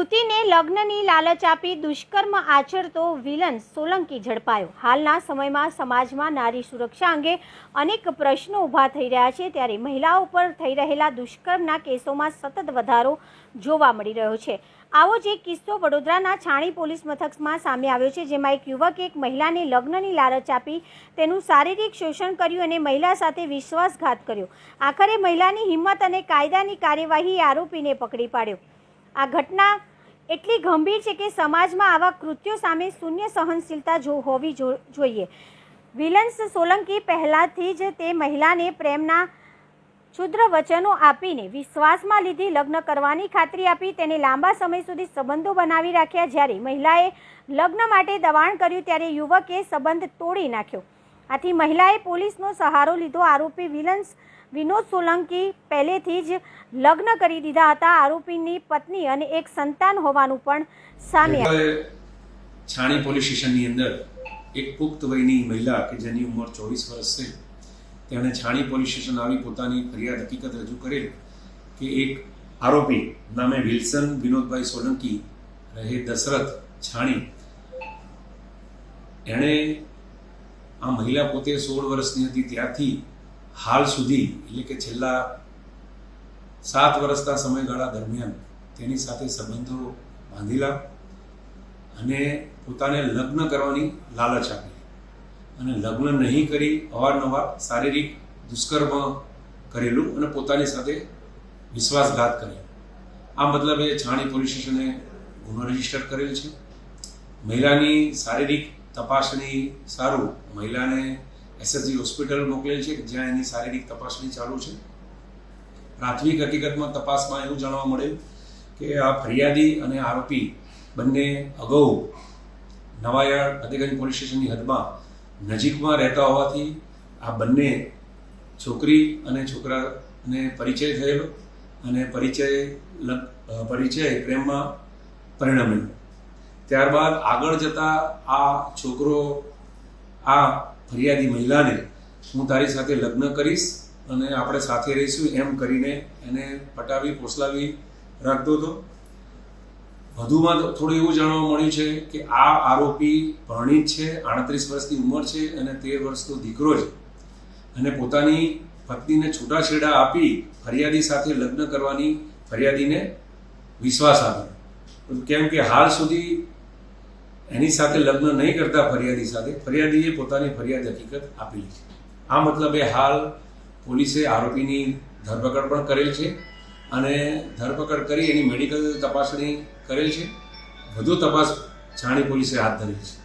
લગ્નની લાલચ આપી દુષ્કર્મ આચરતો વિલન સોલંકી ઝડપાયો. હાલના સમયમાં સમાજમાં નારી સુરક્ષા અંગે અનેક પ્રશ્નો ઊભા થઈ રહ્યા છે. ત્યારે મહિલાઓ પર થઈ રહેલા દુષ્કર્મના કેસોમાં સતત વધારો જોવા મળી રહ્યો છે. આવો જ એક કિસ્સો વડોદરાના છાણી પોલીસ મથકમાં સામે આવ્યો છે, જેમાં એક યુવકે એક મહિલાને લગ્નની લાલચ આપી તેનું શારીરિક શોષણ કર્યું અને મહિલા સાથે વિશ્વાસઘાત કર્યો. આખરે મહિલાની હિંમત અને કાયદાની કાર્યવાહી આરોપીને પકડી પાડ્યો. આ ઘટના એટલી ગંભીર છે કે સમાજમાં આવા કૃત્યો સામે શૂન્ય સહનશીલતા જો હોવી જોઈએ. વિલન્સ સોલંકી પહેલાંથી જ તે મહિલાને પ્રેમના ક્ષુદ્ર વચનો આપીને વિશ્વાસમાં લીધી લગ્ન કરવાની ખાતરી આપી તેને લાંબા સમય સુધી સંબંધો બનાવી રાખ્યા. જ્યારે મહિલાએ લગ્ન માટે દબાણ કર્યું, ત્યારે યુવકે સંબંધ તોડી નાખ્યો. આથી મહિલાએ પોલીસનો સહારો લીધો. આરોપી વિલન્સ વિનોદ સોલંકી પહેલેથી જ લગ્ન કરી દીધા હતા. આરોપીની પત્ની અને એક સંતાન હોવાનું પણ સામે છાણી પોલીસ સ્ટેશનની અંદર એક પુખ્ત વયની મહિલા કે જેની ઉંમર ચોવીસ વર્ષ છે, તેણે છાણી પોલીસ સ્ટેશન આવી પોતાની ફરિયાદ હકીકત રજૂ કરેલ કે એક આરોપી નામે વિલ્સન વિનોદભાઈ સોલંકી રહે દશરથ છાણી. એણે આ મહિલા પોતે સોળ વર્ષની હતી, ત્યારથી હાલ સુધી, એટલે કે છેલ્લા સાત વર્ષના સમયગાળા દરમિયાન તેની સાથે સંબંધો બાંધેલા અને પોતાને લગ્ન કરવાની લાલચ આપી. અને લગ્ન નહીં કરી, અવારનવાર શારીરિક દુષ્કર્મ કરેલું અને પોતાની સાથે વિશ્વાસઘાત કર્યો. આ મતલબે છાણી પોલીસ સ્ટેશને ગુનો રજિસ્ટર કરેલ છે. મહિલાની શારીરિક તપાસણી સારું? મહિલાને એસએસજી હોસ્પિટલ મોકલેલ છે જ્યાં એની શારીરિક તપાસણી ચાલુ છે? પ્રાથમિક હકીકતમાં તપાસમાં એવું જાણવા મળ્યું કે આ ફરિયાદી અને આરોપી બંને અગાઉ નવાયાર ફતેગંજ પોલીસ સ્ટેશનની હદમાં નજીકમાં રહેતા હોવાથી આ બંને છોકરી અને છોકરાને પરિચય થયેલો અને પરિચય પરિચય પ્રેમમાં પરિણમેલો. ત્યારબાદ આગળ જતા આ છોકરો, આ ફરિયાદી મહિલાને હું તારી સાથે લગ્ન કરીશ અને આપણે સાથે રહીશું એમ કરીને એને પટાવી, પોસલાવી રાખતો હતો. વધુમાં થોડું એવું જાણવા મળ્યું છે કે આ આરોપી પરણિત છે, આડત્રીસ વર્ષની ઉંમર છે અને તેર વર્ષનો દીકરો છે. અને પોતાની પત્નીને છૂટાછેડા આપી ફરિયાદી સાથે લગ્ન કરવાની ફરિયાદીને વિશ્વાસ આપ્યો. કેમ કે હાલ સુધી એની સાથે લગ્ન નહીં કરતા ફરિયાદી સાથે, ફરિયાદીએ પોતાની ફરિયાદ હકીકત આપેલી છે. આ મતલબે હાલ પોલીસે આરોપીની ધરપકડ પણ કરેલ છે અને ધરપકડ કરી એની મેડિકલ તપાસણી કરેલ છે. વધુ તપાસ છાણી પોલીસે હાથ ધરી છે.